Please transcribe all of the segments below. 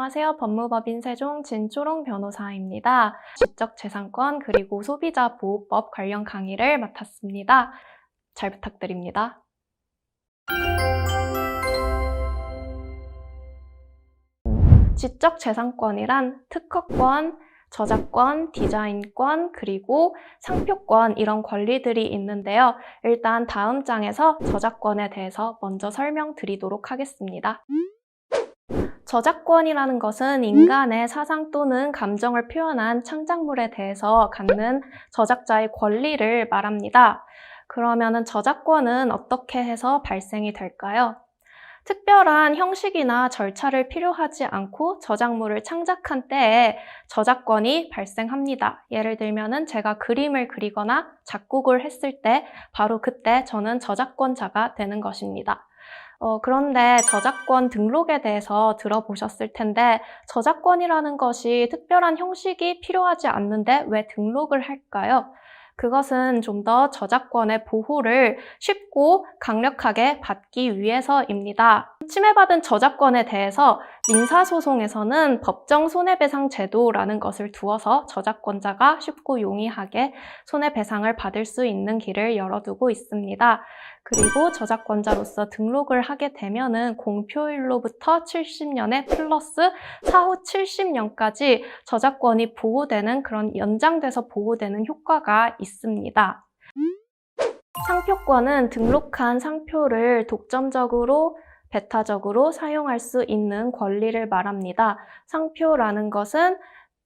안녕하세요. 법무법인 세종 진초롱 변호사입니다. 지적재산권 그리고 소비자 보호법 관련 강의를 맡았습니다. 잘 부탁드립니다. 지적재산권이란 특허권, 저작권, 디자인권, 그리고 상표권 이런 권리들이 있는데요. 일단 다음 장에서 저작권에 대해서 먼저 설명드리도록 하겠습니다. 저작권이라는 것은 인간의 사상 또는 감정을 표현한 창작물에 대해서 갖는 저작자의 권리를 말합니다. 그러면은 저작권은 어떻게 해서 발생이 될까요? 특별한 형식이나 절차를 필요하지 않고 저작물을 창작한 때에 저작권이 발생합니다. 예를 들면은 제가 그림을 그리거나 작곡을 했을 때 바로 그때 저는 저작권자가 되는 것입니다. 어, 그런데 저작권 등록에 대해서 들어보셨을 텐데 저작권이라는 것이 특별한 형식이 필요하지 않는데 왜 등록을 할까요? 그것은 좀 더 저작권의 보호를 쉽고 강력하게 받기 위해서입니다. 침해받은 저작권에 대해서 민사소송에서는 법정 손해배상 제도라는 것을 두어서 저작권자가 쉽고 용이하게 손해배상을 받을 수 있는 길을 열어두고 있습니다. 그리고 저작권자로서 등록을 하게 되면은 공표일로부터 70년에 플러스 사후 70년까지 저작권이 보호되는 그런 연장돼서 보호되는 효과가 있습니다. 상표권은 등록한 상표를 독점적으로 배타적으로 사용할 수 있는 권리를 말합니다. 상표라는 것은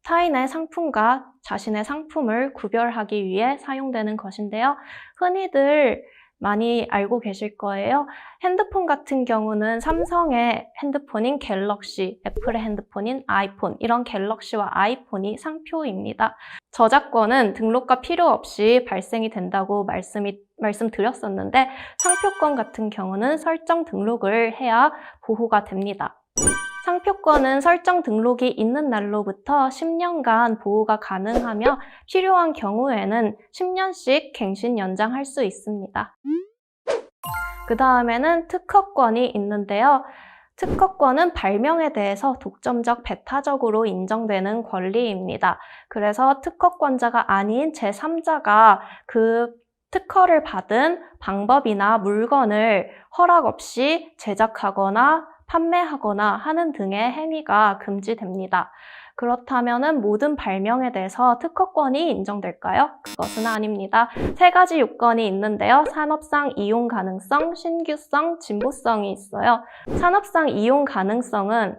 타인의 상품과 자신의 상품을 구별하기 위해 사용되는 것인데요. 흔히들 많이 알고 계실 거예요. 핸드폰 같은 경우는 삼성의 핸드폰인 갤럭시, 애플의 핸드폰인 아이폰, 이런 갤럭시와 아이폰이 상표입니다. 저작권은 등록과 필요 없이 발생이 된다고 말씀이, 말씀드렸었는데 상표권 같은 경우는 설정 등록을 해야 보호가 됩니다. 상표권은 설정 등록이 있는 날로부터 10년간 보호가 가능하며 필요한 경우에는 10년씩 갱신 연장할 수 있습니다. 그 다음에는 특허권이 있는데요. 특허권은 발명에 대해서 독점적 배타적으로 인정되는 권리입니다. 그래서 특허권자가 아닌 제3자가 그 특허를 받은 방법이나 물건을 허락 없이 제작하거나 판매하거나 하는 등의 행위가 금지됩니다. 그렇다면 모든 발명에 대해서 특허권이 인정될까요? 그것은 아닙니다. 세 가지 요건이 있는데요. 산업상 이용 가능성, 신규성, 진보성이 있어요. 산업상 이용 가능성은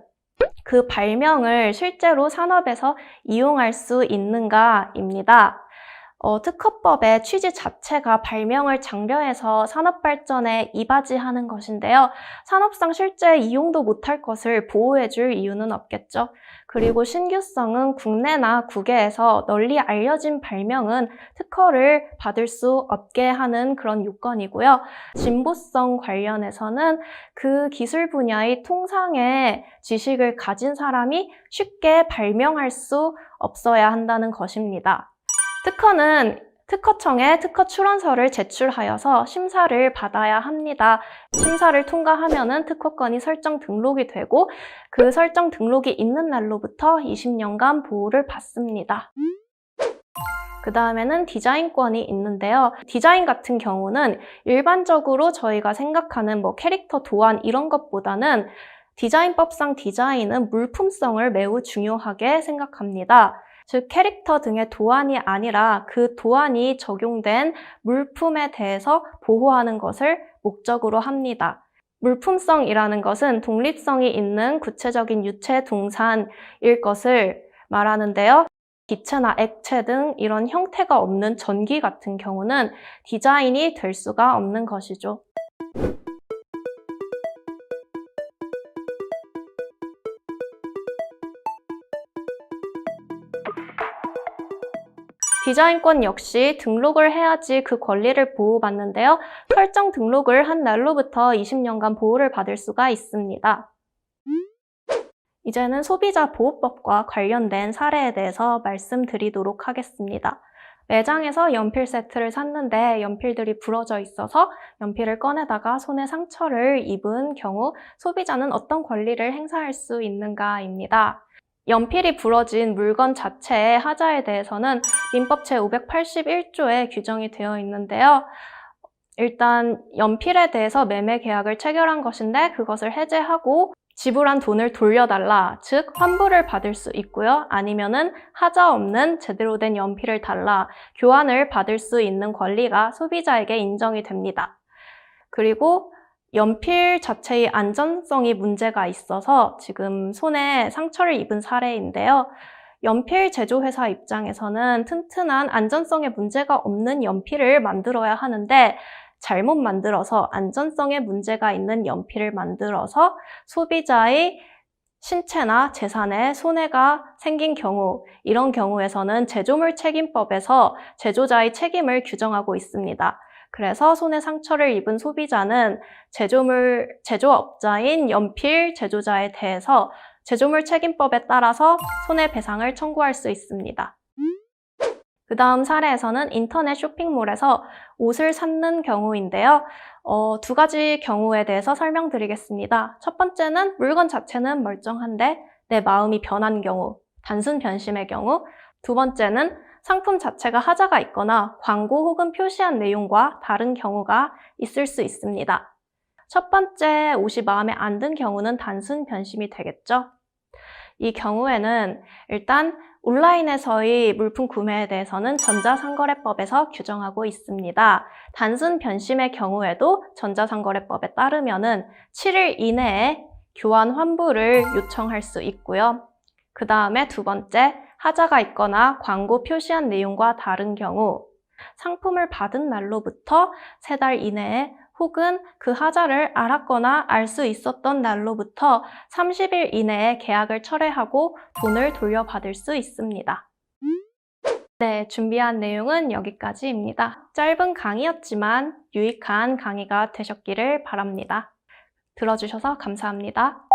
그 발명을 실제로 산업에서 이용할 수 있는가입니다. 어, 특허법의 취지 자체가 발명을 장려해서 산업 발전에 이바지하는 것인데요. 산업상 실제 이용도 못할 것을 보호해줄 이유는 없겠죠. 그리고 신규성은 국내나 국외에서 널리 알려진 발명은 특허를 받을 수 없게 하는 그런 요건이고요. 진보성 관련해서는 그 기술 분야의 통상의 지식을 가진 사람이 쉽게 발명할 수 없어야 한다는 것입니다. 특허는 특허청에 특허 출원서를 제출하여서 심사를 받아야 합니다. 심사를 통과하면 특허권이 설정 등록이 되고 그 설정 등록이 있는 날로부터 20년간 보호를 받습니다. 그 다음에는 디자인권이 있는데요. 디자인 같은 경우는 일반적으로 저희가 생각하는 뭐 캐릭터 도안 이런 것보다는 디자인법상 디자인은 물품성을 매우 중요하게 생각합니다. 즉 캐릭터 등의 도안이 아니라 그 도안이 적용된 물품에 대해서 보호하는 것을 목적으로 합니다. 물품성이라는 것은 독립성이 있는 구체적인 유체 동산일 것을 말하는데요. 기체나 액체 등 이런 형태가 없는 전기 같은 경우는 디자인이 될 수가 없는 것이죠. 디자인권 역시 등록을 해야지 그 권리를 보호받는데요. 설정 등록을 한 날로부터 20년간 보호를 받을 수가 있습니다. 이제는 소비자 보호법과 관련된 사례에 대해서 말씀드리도록 하겠습니다. 매장에서 연필 세트를 샀는데 연필들이 부러져 있어서 연필을 꺼내다가 손에 상처를 입은 경우 소비자는 어떤 권리를 행사할 수 있는가입니다. 연필이 부러진 물건 자체의 하자에 대해서는 민법 제581조에 규정이 되어 있는데요. 일단 연필에 대해서 매매 계약을 체결한 것인데 그것을 해제하고 지불한 돈을 돌려달라, 즉 환불을 받을 수 있고요. 아니면은 하자 없는 제대로 된 연필을 달라, 교환을 받을 수 있는 권리가 소비자에게 인정이 됩니다. 그리고 연필 자체의 안전성이 문제가 있어서 지금 손에 상처를 입은 사례인데요. 연필 제조회사 입장에서는 튼튼한 안전성에 문제가 없는 연필을 만들어야 하는데 잘못 만들어서 안전성에 문제가 있는 연필을 만들어서 소비자의 신체나 재산에 손해가 생긴 경우, 이런 경우에서는 제조물 책임법에서 제조자의 책임을 규정하고 있습니다. 그래서 손에 상처를 입은 소비자는 제조물, 제조업자인 연필 제조자에 대해서 제조물 책임법에 따라서 손해배상을 청구할 수 있습니다. 그 다음 사례에서는 인터넷 쇼핑몰에서 옷을 샀는 경우인데요. 어, 두 가지 경우에 대해서 설명드리겠습니다. 첫 번째는 물건 자체는 멀쩡한데 내 마음이 변한 경우, 단순 변심의 경우. 두 번째는 상품 자체가 하자가 있거나 광고 혹은 표시한 내용과 다른 경우가 있을 수 있습니다. 첫 번째 옷이 마음에 안 든 경우는 단순 변심이 되겠죠. 이 경우에는 일단 온라인에서의 물품 구매에 대해서는 전자상거래법에서 규정하고 있습니다. 단순 변심의 경우에도 전자상거래법에 따르면은 7일 이내에 교환 환불을 요청할 수 있고요. 그 다음에 두 번째, 하자가 있거나 광고 표시한 내용과 다른 경우 상품을 받은 날로부터 세 달 이내에 혹은 그 하자를 알았거나 알 수 있었던 날로부터 30일 이내에 계약을 철회하고 돈을 돌려받을 수 있습니다. 네, 준비한 내용은 여기까지입니다. 짧은 강의였지만 유익한 강의가 되셨기를 바랍니다. 들어주셔서 감사합니다.